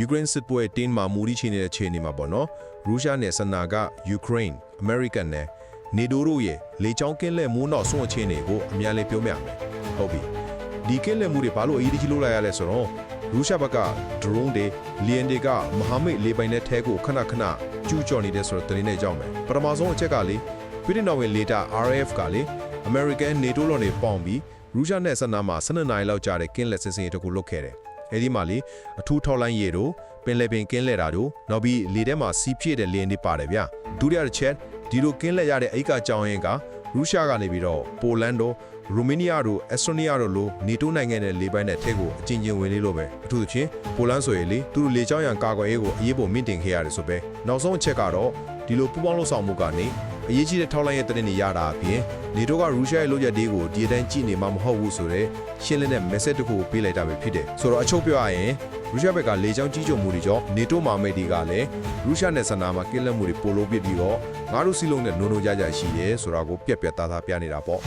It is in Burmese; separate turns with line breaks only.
ယူကရိန်းစစ်ပွဲတင်းမာမူရီချနေတဲ့ခြေအနေမှာပေါ့နော်ရုရှားနဲ့ဆနာကယူကရိန်းအမေရိကန်နဲ့နေတိုးတို့ရဲ့လေကြောင်းကင်းလက်မိုးနောက်ဆုံးအခြေအနေကိုအများလေးပြောပြမယ်ဟုတ်ပြီဒီကင်းလက်မှုတွေဘာလို့အရေးကြီးလို့လိုက်ရလဲဆိုတော့ရုရှားဘက်က drone တွေလီယန်တွေကမဟာမိတ်လေပိုင်တဲ့ထဲကိုခဏခဏကျူးကျော်နေတဲ့ဆိုတော့တင်းနေကြောင်းပဲပထမဆုံးအချက်ကလေပြည်တော်ဝင်လေတာ RF ကလေ American NATO လို့နေပေါင်ပြီးရုရှားနဲ့ဆနာမှာ12နိုင်လောက်ကြာတဲ့ကင်းလက်စစ်စင်တကူလုတ်ခဲ့တယ် အဲဒီမှာလေအထူးထောက်လိုင်းရေတို့ပင်လယ်ပင်ကင်းလဲတာတို့နောက်ပြီးလေထဲမှာစီးပြည့်တဲ့လေနေပါတယ်ဗျဒုတိယတစ်ချက်ဒီလိုကင်းလဲရတဲ့အိတ်ကကြောင်းရင်ကရုရှားကနေပြီးတော့ပိုလန်တို့ရူမေးနီးယားတို့အက်စတိုးနီးယားတို့လိုနေတိုးနိုင်ငံတဲ့လေပိုင်းတဲ့ထဲကိုအချင်းချင်းဝင်လေးလို့ပဲအထူးသဖြင့်ပိုလန်ဆိုရင်လေသူတို့လေကြောင်းရန်ကာကွယ်ရေးကိုအရေးပေါ်မြင့်တင်ခဲ့ရတယ်ဆိုပဲနောက်ဆုံးအချက်ကတော့ဒီလိုပူးပေါင်းလှုပ်ဆောင်မှုကနေ အရေးကြီးတဲ့ထောက်လိုင်းရဲ့တရင်တွေရတာအပြင်နေတိုးကရုရှားရဲ့လုပ်ရက်တွေကိုဒီအတိုင်းကြည့်နေမှာမဟုတ်ဘူးဆိုတော့ရှင်းလင်းတဲ့ message တစ်ခုကိုပေးလိုက်တာပဲဖြစ်တယ်ဆိုတော့အချုပ်ပြောရရင်ရုရှားဘက်ကလေကြောင်းကြီးကြုံမှုတွေကြောင့်နေတိုးမာမိတ်တွေကလည်းရုရှားနဲ့ဆန္ဒမှာကင်းလက်မှုတွေပိုလို့ပြစ်ပြီးတော့ငါတို့စီလုံးနဲ့နိုးနိုးကြကြရှိရဲဆိုတာကိုပြက်ပြက်သားသားပြနေတာပေါ့